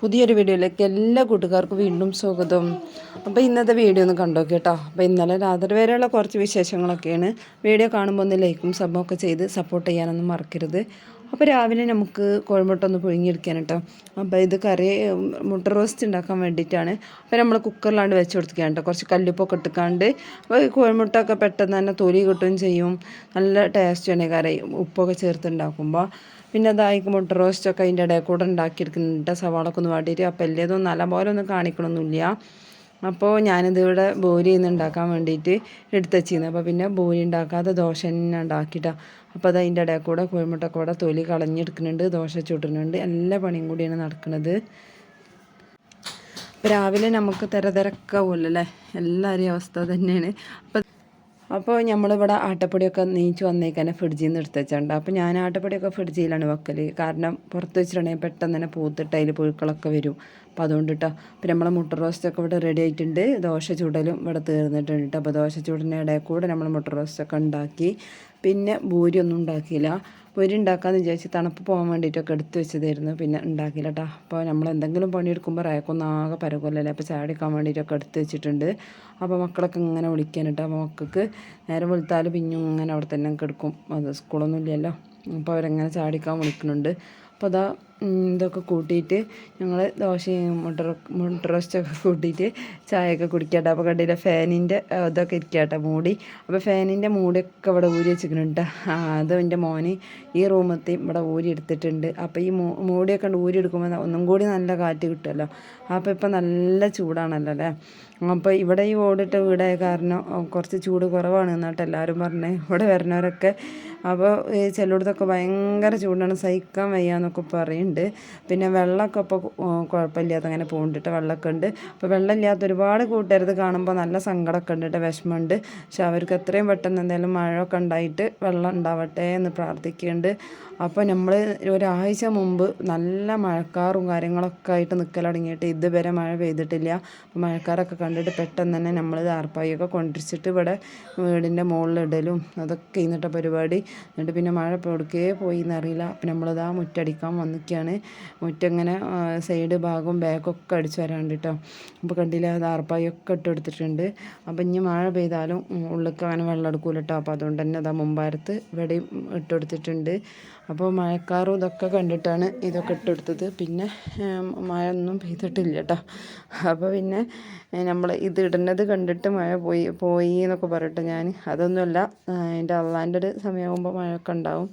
പുതിയൊരു വീഡിയോയിലേക്ക് എല്ലാ കൂട്ടുകാർക്കും വീണ്ടും സ്വാഗതം. അപ്പോൾ ഇന്നത്തെ വീഡിയോ ഒന്ന് കണ്ടോ കേട്ടോ. അപ്പോൾ ഇന്നലെ രാത്രി വരെയുള്ള കുറച്ച് വിശേഷങ്ങളൊക്കെയാണ്. വീഡിയോ കാണുമ്പോൾ ഒന്ന് ലൈക്കും സബ്ബും ഒക്കെ ചെയ്ത് സപ്പോർട്ട് ചെയ്യാനൊന്നും മറക്കരുത്. അപ്പോൾ രാവിലെ നമുക്ക് കോഴിമുട്ട ഒന്ന് പുഴുങ്ങിയെടുക്കാൻ കേട്ടോ. അപ്പോൾ ഇത് കറി മുട്ട റോസ്റ്റ് ഉണ്ടാക്കാൻ വേണ്ടിയിട്ടാണ്. അപ്പോൾ നമ്മൾ കുക്കറിലാണ്ട് വെച്ച് കൊടുക്കുകയാണ് കേട്ടോ. കുറച്ച് കല്ലുപ്പൊക്കെ ഇട്ടുക്കാണ്ട്. അപ്പോൾ കോഴിമുട്ട ഒക്കെ പെട്ടെന്ന് തന്നെ തൊലി കിട്ടുകയും ചെയ്യും. നല്ല ടേസ്റ്റ് തന്നെ കറി. ഉപ്പൊക്കെ ചേർത്ത് ഉണ്ടാക്കുമ്പോൾ പിന്നെ അതായിരിക്കും മുട്ട റോസ്റ്റൊക്കെ അതിന്റെ ഇടയിൽ കൂടെ ഉണ്ടാക്കിയെടുക്കുന്നുണ്ട്. സവാളൊക്കെ ഒന്ന് വാട്ടിയിട്ട് അപ്പോൾ നല്ല പോലെ ഒന്നും കാണിക്കണമൊന്നുമില്ല. അപ്പോൾ ഞാനിത് ഇവിടെ ബോരി ഉണ്ടാക്കാൻ വേണ്ടിയിട്ട് എടുത്തുവച്ചിരുന്നു. അപ്പോൾ പിന്നെ ബോരി ഉണ്ടാക്കാതെ ദോശ തന്നെ ഉണ്ടാക്കിയിട്ടാണ് അപ്പോൾ അത് അതിന്റെ ഇടയിൽ കൂടെ കോഴിമുട്ടൊക്കെ കൂടെ തൊലി കളഞ്ഞെടുക്കുന്നുണ്ട്. ദോശ ചുടുന്നുണ്ട്. എല്ലാ പണിയും കൂടിയാണ് നടക്കുന്നത്. രാവിലെ നമുക്ക് തിരതിരക്കാവുമല്ലോ അല്ലേ? എല്ലാവരെയും അവസ്ഥ തന്നെയാണ്. അപ്പോൾ അപ്പോൾ നമ്മളിവിടെ ആട്ടപ്പൊടിയൊക്കെ നീച്ച് വന്നേക്കാനെ ഫ്രിഡ്ജിൽ നിന്ന് എടുത്ത് വെച്ചിട്ടുണ്ട് അപ്പോൾ ഞാൻ ആട്ടപ്പൊടിയൊക്കെ ഫ്രിഡ്ജിലാണ് വെക്കൽ കാരണം പുറത്ത് വെച്ചിട്ടുണ്ടെങ്കിൽ പെട്ടെന്ന് തന്നെ പൂത്തിട്ട് അതിൽ പുഴുക്കളൊക്കെ വരും. അപ്പോൾ അതുകൊണ്ട് കേട്ടോ അപ്പോൾ നമ്മളെ മുട്ട റോസ്റ്റൊക്കെ ഇവിടെ റെഡി ആയിട്ടുണ്ട്. ദോശ ചൂടലും ഇവിടെ തീർന്നിട്ടുണ്ട്. കേട്ടോ അപ്പോൾ ദോശ ചൂടിന്റെ ഇടയിൽ കൂടെ നമ്മൾ മുട്ട റോസ്റ്റൊക്കെ ഉണ്ടാക്കി. പിന്നെ ഭൂരി ഒന്നും ഉണ്ടാക്കിയില്ല. പൊരി ഉണ്ടാക്കാമെന്ന് വിചാരിച്ച് തണുപ്പ് പോകാൻ വേണ്ടിയിട്ടൊക്കെ എടുത്ത് വെച്ചതായിരുന്നു. പിന്നെ ഉണ്ടാക്കില്ല കേട്ടോ അപ്പോൾ നമ്മൾ എന്തെങ്കിലും പണിയെടുക്കുമ്പോൾ റേക്കൊന്നും ആകെ പരകൊല്ലല്ലേ അപ്പോൾ ചാടിക്കാൻ വേണ്ടിയിട്ടൊക്കെ എടുത്ത് വെച്ചിട്ടുണ്ട്. അപ്പോൾ മക്കളൊക്കെ ഇങ്ങനെ വിളിക്കാൻ കേട്ടോ അപ്പോൾ മക്കൾക്ക് നേരം വെളുത്താൽ പിന്നും ഇങ്ങനെ അവിടെ തന്നെ കിടക്കും. അത് സ്കൂളൊന്നും ഇല്ലല്ലോ. അപ്പോൾ അവരങ്ങനെ ചാടിക്കാൻ വിളിക്കുന്നുണ്ട്. അപ്പോൾ അതാ ഇതൊക്കെ കൂട്ടിയിട്ട് ഞങ്ങൾ ദോശയും മുട്ട മുട്ട റോസ്റ്റൊക്കെ കൂട്ടിയിട്ട് ചായയൊക്കെ കുടിക്കട്ടെ. അപ്പോൾ കണ്ടില്ല ഫാനിന്റെ ഇതൊക്കെ ഇരിക്കട്ടെ മൂടി. അപ്പോൾ ഫാനിന്റെ മൂടിയൊക്കെ ഇവിടെ ഊരി വെച്ചിട്ടുണ്ട് അത് എന്റെ മോന് ഈ റൂമത്തെ ഇവിടെ ഊരി എടുത്തിട്ടുണ്ട്. അപ്പോൾ ഈ മൂടിയൊക്കെ ഉണ്ട് ഊരി എടുക്കുമ്പോൾ ഒന്നും കൂടി നല്ല കാറ്റ് കിട്ടുമല്ലോ. അപ്പോൾ ഇപ്പം നല്ല ചൂടാണല്ലോ അല്ലേ? അപ്പോൾ ഇവിടെ ഈ ഓടിട്ട വീടായ കാരണം കുറച്ച് ചൂട് കുറവാണ് എന്നിട്ട് എല്ലാവരും പറഞ്ഞേ. ഇവിടെ വരുന്നവരൊക്കെ അപ്പോൾ ചിലയിടത്തൊക്കെ ഭയങ്കര ചൂടാണ്. സഹിക്കാൻ വയ്യാന്നൊക്കെ പറയുന്നുണ്ട് പിന്നെ വെള്ളമൊക്കെ ഇപ്പോൾ കുഴപ്പമില്ലാത്ത അങ്ങനെ പോകുന്നുണ്ട് വെള്ളമൊക്കെ ഉണ്ട്. അപ്പോൾ വെള്ളമില്ലാത്ത ഒരുപാട് കൂട്ടുകാരത് കാണുമ്പോൾ നല്ല സങ്കടമൊക്കെ ഉണ്ട് വിഷമമുണ്ട്. പക്ഷെ അവർക്ക് എത്രയും പെട്ടെന്ന് എന്തെങ്കിലും മഴയൊക്കെ ഉണ്ടായിട്ട് വെള്ളം ഉണ്ടാവട്ടെ എന്ന് പ്രാർത്ഥിക്കുന്നുണ്ട്. അപ്പോൾ നമ്മൾ ഒരാഴ്ച മുമ്പ് നല്ല മഴക്കാറും കാര്യങ്ങളൊക്കെ ആയിട്ട് നിൽക്കൽ തുടങ്ങിയിട്ട് ഇതുവരെ മഴ പെയ്തിട്ടില്ല. മഴക്കാരൊക്കെ കണ്ടിട്ട് പെട്ടെന്ന് തന്നെ നമ്മൾ ആർപ്പായൊക്കെ കൊണ്ടിരിച്ചിട്ട് ഇവിടെ വീടിന്റെ മുകളിലിടലും അതൊക്കെ ഇന്നിട്ട പരിപാടി. എന്നിട്ട് പിന്നെ മഴ എവിടേക്കേ പോയി എന്നറിയില്ല. അപ്പം നമ്മളിതാ മുറ്റടിക്കാൻ വന്നിക്കുകയാണ് മുറ്റങ്ങനെ സൈഡ് ഭാഗവും ബാക്കൊക്കെ അടിച്ചു വരാണ്ട് കേട്ടോ അപ്പോൾ കണ്ടില്ല അത് ആർപ്പായൊക്കെ ഇട്ട് കൊടുത്തിട്ടുണ്ട്. അപ്പോൾ ഇനി മഴ പെയ്താലും ഉള്ളിലേക്ക് അങ്ങനെ വെള്ളം എടുക്കൂല കേട്ടോ അപ്പോൾ അതുകൊണ്ട് തന്നെ അതാ മുമ്പാരത്ത് ഇവിടെയും ഇട്ട് കൊടുത്തിട്ടുണ്ട്. അപ്പോൾ മഴക്കാറും ഇതൊക്കെ കണ്ടിട്ടാണ് ഇതൊക്കെ ഇട്ടെടുത്തത് പിന്നെ മഴ ഒന്നും പെയ്തിട്ടില്ല കേട്ടോ അപ്പോൾ പിന്നെ നമ്മൾ ഇത് ഇടുന്നത് കണ്ടിട്ട് മഴ പോയി പോയി എന്നൊക്കെ പറയട്ടെ ഞാൻ അതൊന്നുമല്ല എന്റെ അള്ളാന്റെ ഒരു സമയമാകുമ്പോൾ മഴയൊക്കെ ഉണ്ടാവും.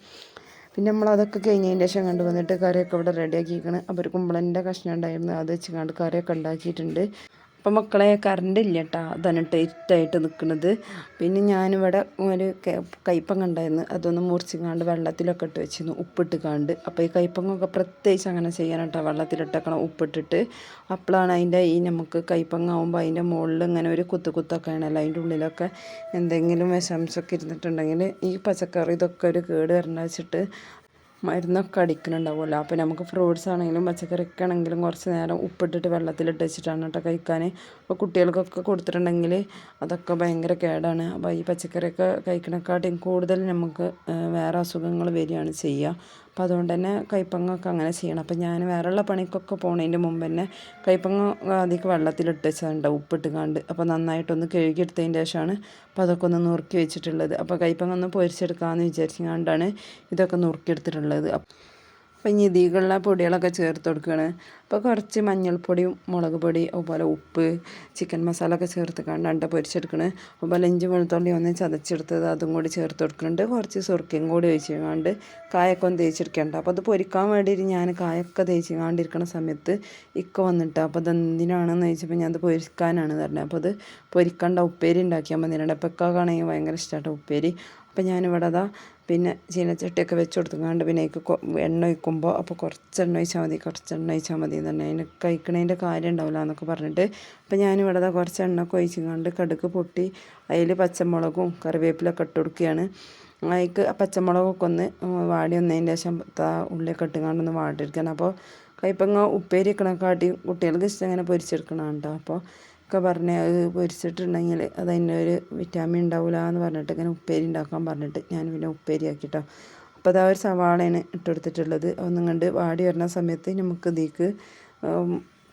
പിന്നെ നമ്മൾ അതൊക്കെ കഴിഞ്ഞതിന് ശേഷം കണ്ടു വന്നിട്ട് കറിയൊക്കെ ഇവിടെ റെഡിയാക്കിയിരിക്കണം അപ്പോൾ ഒരു കുമ്പളന്റെ കഷ്ണം ഉണ്ടായിരുന്നു. അത് വെച്ച് കണ്ട് കറിയൊക്കെ ഉണ്ടാക്കിയിട്ടുണ്ട്. അപ്പം മക്കളെ കറണ്ട് ഇല്ല കേട്ടോ അതാണ് ടൈറ്റായിട്ട് നിൽക്കുന്നത് പിന്നെ ഞാനിവിടെ ഒരു കൈപ്പങ്ങ ഉണ്ടായിരുന്നു അതൊന്ന് മുറിച്ചിങ്ങാണ്ട് വെള്ളത്തിലൊക്കെ ഇട്ട് വെച്ചിരുന്നു. ഉപ്പിട്ട് കാണ്ട് അപ്പോൾ ഈ കൈപ്പങ്ങൊക്കെ പ്രത്യേകിച്ച് അങ്ങനെ ചെയ്യണം കേട്ടോ വെള്ളത്തിലിട്ടേക്കണം ഉപ്പിട്ടിട്ട്. അപ്പോഴാണ് അതിന്റെ ഈ നമുക്ക് കൈപ്പങ്ങാവുമ്പോൾ അതിന്റെ മുകളിൽ ഇങ്ങനെ ഒരു കുത്തു കുത്തൊക്കെ ആണല്ലോ അതിന്റെ ഉള്ളിലൊക്കെ എന്തെങ്കിലും വിഷാംശമൊക്കെ ഇരുന്നിട്ടുണ്ടെങ്കിൽ ഈ പച്ചക്കറി ഇതൊക്കെ ഒരു കേട് വരണ്ട വെച്ചിട്ട് മരുന്നൊക്കെ അടിക്കുന്നുണ്ടാവുമല്ലോ. അപ്പോൾ നമുക്ക് ഫ്രൂട്ട്സ് ആണെങ്കിലും പച്ചക്കറിയൊക്കെ ആണെങ്കിലും കുറച്ച് നേരം ഉപ്പിട്ടിട്ട് വെള്ളത്തിലിട്ട് വെച്ചിട്ടാണ് കേട്ടോ കഴിക്കാൻ. അപ്പോൾ കുട്ടികൾക്കൊക്കെ കൊടുത്തിട്ടുണ്ടെങ്കിൽ അതൊക്കെ ഭയങ്കര കേടാണ്. അപ്പോൾ ഈ പച്ചക്കറിയൊക്കെ കഴിക്കണക്കാട്ടിയും കൂടുതൽ നമുക്ക് വേറെ അസുഖങ്ങൾ വരികയാണ് ചെയ്യുക. അപ്പോൾ അതുകൊണ്ട് തന്നെ കൈപ്പങ്ങൊക്കെ അങ്ങനെ ചെയ്യണം. അപ്പം ഞാൻ വേറെയുള്ള പണിക്കൊക്കെ പോണതിന്റെ മുമ്പ് തന്നെ കൈപ്പങ്ങ അധികം വെള്ളത്തിലിട്ട് വെച്ചിട്ടുണ്ട് ഉപ്പിട്ട് കണ്ട് അപ്പോൾ നന്നായിട്ടൊന്ന് കഴുകിയെടുത്തതിന്റെ ശേഷമാണ് അപ്പോൾ അതൊക്കെ ഒന്ന് നുറുക്കി വെച്ചിട്ടുള്ളത്. അപ്പോൾ കൈപ്പങ്ങ ഒന്ന് പൊരിച്ചെടുക്കാമെന്ന് വിചാരിച്ചുകൊണ്ടാണ് ഇതൊക്കെ നുറുക്കിയെടുത്തിട്ടുള്ളത്. അപ്പോൾ ഇനി ഇതിലുള്ള പൊടികളൊക്കെ ചേർത്ത് കൊടുക്കുകയാണ് അപ്പോൾ കുറച്ച് മഞ്ഞൾപ്പൊടിയും മുളക് പൊടി അതുപോലെ ഉപ്പ് ചിക്കൻ മസാല ഒക്കെ ചേർത്ത് കണ്ടാണ്ട് പൊരിച്ചെടുക്കണേ. അതുപോലെ ഇഞ്ചി വെളുത്തുള്ളി ഒന്ന് ചതച്ചെടുത്തത് അതും കൂടി ചേർത്ത് കൊടുക്കുന്നുണ്ട് കുറച്ച് സുർക്കയും കൂടി ഒഴിച്ച് കണ്ട് കായൊക്കെ ഒന്ന് തേച്ചെടുക്കേണ്ട. അപ്പോൾ അത് പൊരിക്കാൻ വേണ്ടിയിട്ട് ഞാൻ കായൊക്കെ തേച്ച് കാണ്ടിരിക്കുന്ന സമയത്ത് ഇക്ക വന്നിട്ട് അപ്പോൾ അത് എന്തിനാണെന്ന് ചോദിച്ചപ്പോൾ ഞാൻ അത് പൊരിക്കാനാണ് പറഞ്ഞത്. അപ്പോൾ അത് പൊരിക്കണ്ട ഉപ്പേരി ഉണ്ടാക്കിയാൽ മതി അപ്പോൾ ഇക്കാണെങ്കിൽ ഭയങ്കര ഇഷ്ടമാട്ടോ ഉപ്പേരി. അപ്പോൾ ഞാനിവിടെ അതാ പിന്നെ ചീനച്ചട്ടിയൊക്കെ വെച്ച് കൊടുത്തുകൊണ്ട് പിന്നെ അതിക്ക് എണ്ണ ഒഴിക്കുമ്പോൾ അപ്പോൾ കുറച്ച് എണ്ണ ഒഴിച്ചാൽ മതി കുറച്ച് എണ്ണ ഒഴിച്ചാൽ മതി എന്ന് തന്നെ അതിന് കഴിക്കണതിന്റെ കാര്യം ഉണ്ടാവില്ല എന്നൊക്കെ പറഞ്ഞിട്ട് അപ്പോൾ ഞാനിവിടെ കുറച്ച് എണ്ണ ഒക്കെ ഒഴിച്ചുകൊണ്ട് കടുക്ക് പൊട്ടി അതിൽ പച്ചമുളകും കറിവേപ്പിലൊക്കെ ഇട്ട് കൊടുക്കുകയാണ് അതിക്ക് പച്ചമുളകൊക്കെ ഒന്ന് വാടി വന്നതിന്റെ ശേഷം ഉള്ളിയൊക്കെ ഇട്ടുകൊണ്ടൊന്ന് വാടിയെടുക്കണം. അപ്പോൾ കയ്പങ്ങ ഉപ്പേരി വെക്കണക്കാട്ടി കുട്ടികൾക്ക് ഇഷ്ടം ഇങ്ങനെ പൊരിച്ചെടുക്കണം കേട്ടോ അപ്പോൾ ഒക്കെ പറഞ്ഞ് അത് പൊരിച്ചിട്ടുണ്ടെങ്കിൽ അത് അതിന്റെ ഒരു വിറ്റാമിൻ ഉണ്ടാവില്ല എന്ന് പറഞ്ഞിട്ട് ഇങ്ങനെ ഉപ്പേരി ഉണ്ടാക്കാൻ പറഞ്ഞിട്ട് ഞാൻ പിന്നെ ഉപ്പേരി ആക്കിട്ടോ അപ്പോൾ അതാ ഒരു സവാളയാണ് ഇട്ടെടുത്തിട്ടുള്ളത് ഒന്നും കണ്ട് വാടി വരുന്ന സമയത്ത് നമുക്ക് ഇതിക്ക്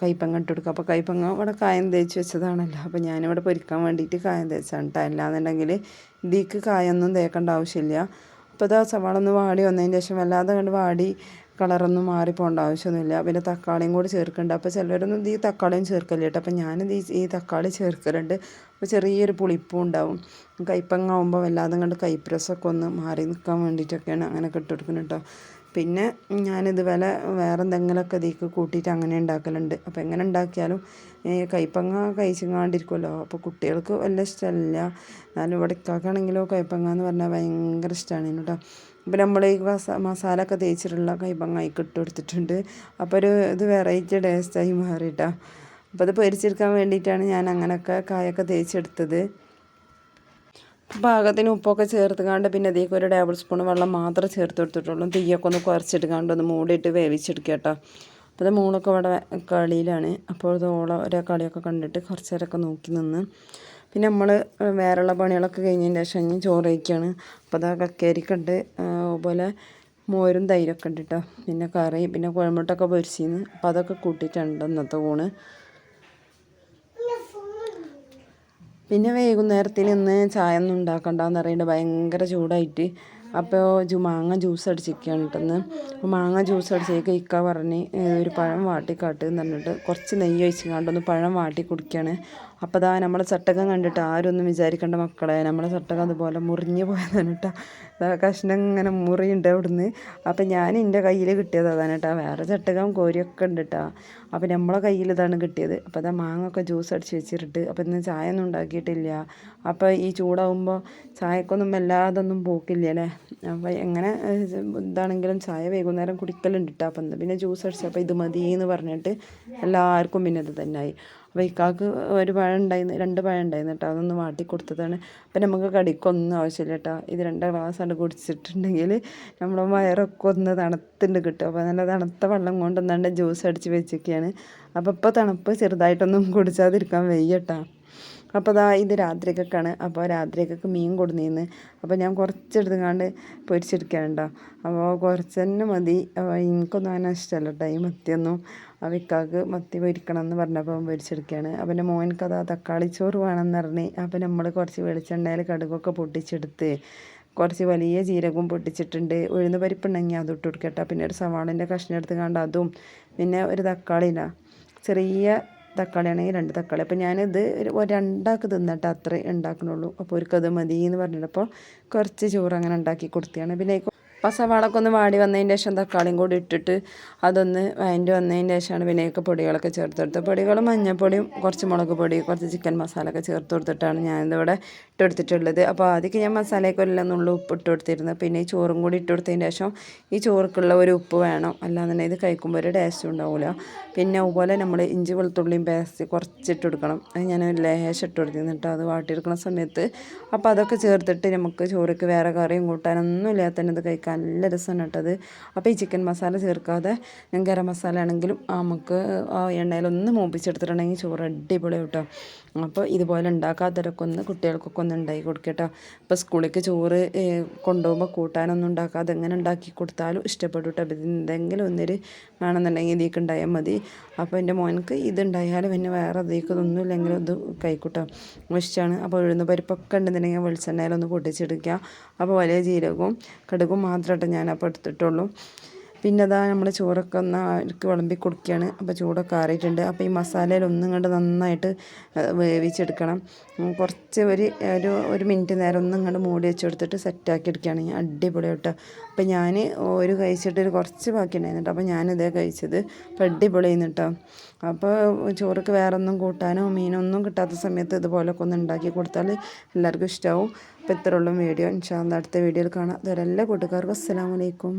കൈപ്പങ്ങ ഇട്ട് കൊടുക്കുക അപ്പോൾ കൈപ്പങ്ങ ഇവിടെ കായം തേച്ച് വെച്ചതാണല്ലോ. അപ്പോൾ ഞാനിവിടെ പൊരിക്കാൻ വേണ്ടിയിട്ട് കായം തേച്ചാണ് കേട്ടോ. അല്ലാന്നുണ്ടെങ്കിൽ ഇതിക്ക് കായൊന്നും തേക്കേണ്ട ആവശ്യമില്ല. അപ്പോൾ അതാ സവാള ഒന്ന് വാടി വന്നതിന് ശേഷം വല്ലാതെ കണ്ട് വാടി കളറൊന്നും മാറിപ്പോകേണ്ട ആവശ്യമൊന്നുമില്ല. പിന്നെ തക്കാളിയും കൂടി ചേർക്കുന്നുണ്ട്. അപ്പോൾ ചിലവരൊന്നും ഈ തക്കാളിയും ചേർക്കല്ല കേട്ടോ. അപ്പോൾ ഞാനിത് ഈ തക്കാളി ചേർക്കലുണ്ട്. അപ്പോൾ ചെറിയൊരു പുളിപ്പും ഉണ്ടാവും. കൈപ്പങ്ങ ആകുമ്പോൾ വല്ലാതെ കണ്ട് കൈപ്രസൊക്കെ ഒന്ന് മാറി നിൽക്കാൻ വേണ്ടിയിട്ടൊക്കെയാണ് അങ്ങനെ ഇട്ട് കൊടുക്കുന്നത് കേട്ടോ. പിന്നെ ഞാനിതുപോലെ വേറെ എന്തെങ്കിലുമൊക്കെ ഇതിലേക്ക് കൂട്ടിയിട്ട് അങ്ങനെ ഉണ്ടാക്കലുണ്ട്. അപ്പോൾ എങ്ങനെ ഉണ്ടാക്കിയാലും കൈപ്പങ്ങ കഴിച്ചങ്ങാണ്ടിരിക്കുമല്ലോ അപ്പോൾ കുട്ടികൾക്ക് വല്ല ഇഷ്ടമല്ല എന്നാലും ഇവിടെ ഇക്കാക്കാണെങ്കിലോ കൈപ്പങ്ങ എന്ന് പറഞ്ഞാൽ ഭയങ്കര ഇഷ്ടമാണ് കേട്ടോ. ഇപ്പം നമ്മൾ ഈ മസാല ഒക്കെ തേച്ചിട്ടുള്ള കൈപ്പങ്ങ ഇട്ട് കൊടുത്തിട്ടുണ്ട്. അപ്പോൾ ഒരു ഇത് വെറൈറ്റി ടേസ്റ്റായി മാറിയിട്ടാണ് അപ്പോൾ അത് പൊരിച്ചെടുക്കാൻ വേണ്ടിയിട്ടാണ് ഞാൻ അങ്ങനെയൊക്കെ കായൊക്കെ തേച്ചെടുത്തത്. പാകത്തിന് ഉപ്പൊക്കെ ചേർത്തുകാണ്ട് പിന്നെ അതിലേക്ക് ഒരു ടേബിൾ സ്പൂൺ വെള്ളം മാത്രം ചേർത്ത് കൊടുത്തിട്ടുള്ളൂ. തീയൊക്കെ ഒന്ന് കുറച്ചെടുക്കാണ്ട് ഒന്ന് മൂടിയിട്ട് വേവിച്ചെടുക്കുക കേട്ടോ. അപ്പോൾ അത് മൂളൊക്കെ ഇവിടെ കളിയിലാണ്. അപ്പോൾ ഇത് ഓള ഒരേ കളിയൊക്കെ കണ്ടിട്ട് കുറച്ച് നേരമൊക്കെ നോക്കി നിന്ന്. പിന്നെ നമ്മൾ വേറെയുള്ള പണികളൊക്കെ കഴിഞ്ഞതിന് ശേഷം ഞാൻ ചോറ് കഴിക്കുകയാണ്. അപ്പോൾ അതാ കക്കരിക്കുണ്ട് അതുപോലെ മോരും തൈരൊക്കെ ഉണ്ട് കേട്ടോ. പിന്നെ കറി പിന്നെ കുഴമ്പട്ടൊക്കെ പൊരിച്ചിന്ന്. അപ്പോൾ അതൊക്കെ കൂട്ടിയിട്ടുണ്ട് ഇന്നത്തെ ഊണ്. പിന്നെ വൈകുന്നേരത്തിന് ഇന്ന് ചായ ഒന്നും ഉണ്ടാക്കണ്ടെന്ന് പറയുന്നത് ഭയങ്കര ചൂടായിട്ട്. അപ്പോൾ മാങ്ങ ജ്യൂസ് അടിച്ചിരിക്കുകയാണ് കേട്ടെന്ന് മാങ്ങ ജ്യൂസ് അടിച്ചേക്ക് ഇക്ക പറഞ്ഞ് ഒരു പഴം വാട്ടിക്കാട്ട് എന്ന് പറഞ്ഞിട്ട് കുറച്ച് നെയ്യ് ഒഴിച്ച് കണ്ടൊന്ന് പഴം വാട്ടി കുടിക്കുകയാണ്. അപ്പോൾ അതാ നമ്മളെ ചട്ടകം കണ്ടിട്ട് ആരും ഒന്നും വിചാരിക്കേണ്ട മക്കളെ. നമ്മളെ ചട്ടകം അതുപോലെ മുറിഞ്ഞു പോയതാണ് കേട്ടോ കഷ്ണം ഇങ്ങനെ മുറിയുണ്ട് അവിടുന്ന്. അപ്പം ഞാൻ എന്റെ കയ്യിൽ കിട്ടിയത് അതാണ് കേട്ടോ വേറെ ചട്ടകം കോരിയൊക്കെ ഉണ്ട് കേട്ടോ അപ്പം നമ്മളെ കയ്യിൽ ഇതാണ് കിട്ടിയത്. അപ്പോൾ അതാ മാങ്ങൊക്കെ ജ്യൂസ് അടിച്ച് വെച്ചിട്ട് അപ്പം ഇന്ന് ചായ ഒന്നും ഉണ്ടാക്കിയിട്ടില്ല. അപ്പോൾ ഈ ചൂടാവുമ്പോൾ ചായക്കൊന്നും വല്ലാതൊന്നും പോക്കില്ല അല്ലേ അപ്പോൾ എങ്ങനെ ഇതാണെങ്കിലും ചായ വൈകുന്നേരം കുടിക്കലുണ്ട് കേട്ടോ അപ്പം പിന്നെ ജ്യൂസ് അടിച്ചപ്പോൾ ഇത് മതി എന്ന് പറഞ്ഞിട്ട് എല്ലാവർക്കും പിന്നെ ഇത് തന്നെയായി അപ്പോൾ ഇക്കാക്ക് ഒരു പഴം ഉണ്ടായിരുന്നു രണ്ട് പഴം ഉണ്ടായിരുന്നു കേട്ടോ അതൊന്ന് വാട്ടി കൊടുത്തതാണ്. അപ്പം നമുക്ക് കടിക്കൊന്നും ആവശ്യമില്ല കേട്ടോ ഇത് രണ്ട് ഗ്ലാസ് അത് കുടിച്ചിട്ടുണ്ടെങ്കിൽ നമ്മുടെ വയറൊക്കെ ഒന്ന് തണുത്തുണ്ട് കിട്ടും. അപ്പോൾ നല്ല തണുത്ത വെള്ളം കൊണ്ട് ഒന്നാണ്ട് ജ്യൂസ് അടിച്ച് വെച്ചൊക്കെയാണ്. അപ്പോൾ ഇപ്പോൾ തണുപ്പ് ചെറുതായിട്ടൊന്നും കുടിച്ചാതിരിക്കാൻ വയ്യ കേട്ടോ അപ്പോൾ അതാ ഇത് രാത്രിക്കൊക്കെയാണ് അപ്പോൾ രാത്രിക്കൊക്കെ മീൻ കൊടുന്നിന്ന്. അപ്പോൾ ഞാൻ കുറച്ചെടുത്ത് കണ്ട് പൊരിച്ചെടുക്കാനുണ്ടോ. അപ്പോൾ കുറച്ച് തന്നെ മതി എനിക്കൊന്നും അങ്ങനെ ഇഷ്ടമല്ല കേട്ടോ ഈ മത്തിയൊന്നും. ആ വിക്കാക്ക് മത്തി പൊരിക്കണം എന്ന് പറഞ്ഞപ്പോൾ പൊരിച്ചെടുക്കുകയാണ് അപ്പോൾ എന്റെ മോനക്ക് അതാ തക്കാളി ചോറ് വേണമെന്ന് പറഞ്ഞ്. അപ്പോൾ നമ്മൾ കുറച്ച് വെളിച്ചെണ്ണയിൽ കടുകൊക്കെ പൊട്ടിച്ചെടുത്ത് കുറച്ച് വലിയ ജീരകവും പൊട്ടിച്ചിട്ടുണ്ട്. ഉഴുന്ന് പരിപ്പുണ്ടെങ്കിൽ അത് ഇട്ട് കൊടുക്കട്ടെ പിന്നെ ഒരു സവാളിന്റെ കഷ്ണം എടുത്ത് കണ്ട് അതും. പിന്നെ ഒരു തക്കാളിയില്ല ചെറിയ തക്കാളി ആണെങ്കിൽ രണ്ട് തക്കാളി. അപ്പോൾ ഞാനിത് രണ്ടാൾക്ക് തിന്നിട്ട് അത്രേ ഉണ്ടാക്കണുള്ളൂ. അപ്പോൾ ഒരുക്കത് മതി എന്ന് പറഞ്ഞിട്ടപ്പോൾ കുറച്ച് ചോറ് അങ്ങനെ ഉണ്ടാക്കി കൊടുത്തതാണ്. പിന്നെ അപ്പോൾ സവാളൊക്കെ ഒന്ന് വാടി വന്നതിന് ശേഷം തക്കാളിയും കൂടി ഇട്ടിട്ട് അതൊന്ന് വഴണ്ടി വന്നതിന് ശേഷമാണ് വിനയൊക്കെ പൊടികളൊക്കെ ചേർത്ത് കൊടുത്ത് പൊടികൾ മഞ്ഞൾപ്പൊടിയും കുറച്ച് മുളക് പൊടി കുറച്ച് ചിക്കൻ മസാല ഒക്കെ ചേർത്ത് കൊടുത്തിട്ടാണ് ഞാനിതിവിടെ ഇട്ട് കൊടുത്തിട്ടുള്ളത്. അപ്പോൾ ആദ്യം ഞാൻ മസാലയൊക്കെ എല്ലാം നുള്ളു ഉപ്പ് ഇട്ട് കൊടുത്തിരുന്നത് പിന്നെ ഈ ചോറും കൂടി ഇട്ട് കൊടുത്തതിന് ശേഷം ഈ ചോറുക്കുള്ള ഒരു ഉപ്പ് വേണം. അല്ലാന്നുണ്ടെങ്കിൽ ഇത് കഴിക്കുമ്പോൾ ഒരു ടേസ്റ്റ് ഉണ്ടാവില്ല. പിന്നെ അതുപോലെ നമ്മൾ ഇഞ്ചി വെളുത്തുള്ളിയും പേസ്റ്റ് കുറച്ചിട്ട് കൊടുക്കണം. അത് ഞാൻ ലേശം ഇട്ട് കൊടുത്തിരുന്നിട്ട് അത് വാട്ടിയെടുക്കുന്ന സമയത്ത്. അപ്പോൾ അതൊക്കെ ചേർത്തിട്ട് നമുക്ക് ചോറിക്ക് വേറെ കറിയും കൂട്ടാനൊന്നും ഇല്ലാത്ത തന്നെ ഇത് കഴിക്കാൻ നല്ല രസമാണ് കേട്ടത് അപ്പോൾ ഈ ചിക്കൻ മസാല ചേർക്കാതെ ഗരം മസാല ആണെങ്കിലും നമുക്ക് ആ എണ്ണയിലൊന്ന് മൂപ്പിച്ചെടുത്തിട്ടുണ്ടെങ്കിൽ ചോറ് അടിപൊളി കേട്ടോ. അപ്പോൾ ഇതുപോലെ ഉണ്ടാക്കാത്തവരൊക്കെ ഒന്ന് കുട്ടികൾക്കൊക്കെ ഒന്ന് ഉണ്ടാക്കി കൊടുക്കട്ടോ. അപ്പോൾ സ്കൂളിലേക്ക് ചോറ് കൊണ്ടുപോകുമ്പോൾ കൂട്ടാനൊന്നും ഉണ്ടാക്കാതെ എങ്ങനെ ഉണ്ടാക്കി കൊടുത്താലും ഇഷ്ടപ്പെടും കേട്ടോ. അപ്പം എന്തെങ്കിലും ഒന്നൊരു വേണമെന്നുണ്ടെങ്കിൽ ഇതിലേക്ക് ഉണ്ടായാൽ മതി. അപ്പോൾ എന്റെ മോനക്ക് ഇതുണ്ടായാലും പിന്നെ വേറെ അതിലേക്ക് ഒന്നും ഇല്ലെങ്കിലും ഇത് കൈക്കൂട്ടോ ഇഷ്ടമാണ്. അപ്പോൾ ഉഴുന്ന പരിപ്പൊക്കെ ഉണ്ടെന്നുണ്ടെങ്കിൽ വെളിച്ചെണ്ണയിലൊന്ന് പൊട്ടിച്ചെടുക്കുക. അപ്പോൾ വലിയ ജീരകവും കടുകും മാത്രമായിട്ട് ഞാനപ്പോൾ എടുത്തിട്ടുള്ളൂ. പിന്നെ അതാ നമ്മൾ ചോറൊക്കെ ഒന്ന് അവർക്ക് വിളമ്പി കൊടുക്കുകയാണ് അപ്പോൾ ചൂടൊക്കെ ആറിയിട്ടുണ്ട്. അപ്പോൾ ഈ മസാലയിൽ ഒന്നും കണ്ട് നന്നായിട്ട് വേവിച്ചെടുക്കണം. കുറച്ച് ഒരു ഒരു ഒരു മിനിറ്റ് നേരം ഒന്നും കണ്ട് മൂടി വെച്ച് കൊടുത്തിട്ട് സെറ്റാക്കി എടുക്കുകയാണ്. അടിപൊളി കേട്ടോ അപ്പോൾ ഞാൻ ഒരു കഴിച്ചിട്ട് കുറച്ച് ബാക്കി ഉണ്ടായിരുന്നു അപ്പോൾ ഞാനിതേ കഴിച്ചത്. അപ്പോൾ അടിപൊളി കേട്ടോ അപ്പോൾ ചോറൊക്കെ വേറെ ഒന്നും കൂട്ടാനോ മീനൊന്നും കിട്ടാത്ത സമയത്ത് ഇതുപോലൊക്കെ ഒന്ന് ഉണ്ടാക്കി കൊടുത്താൽ എല്ലാവർക്കും ഇഷ്ടമാവും അപ്പോൾ ഇത്രയുള്ള വീഡിയോ. ഇൻഷാല്ല അടുത്ത വീഡിയോയിൽ കാണാം. അതുപോലെ എല്ലാ കൂട്ടുകാർക്കും അസ്സാം വലൈക്കും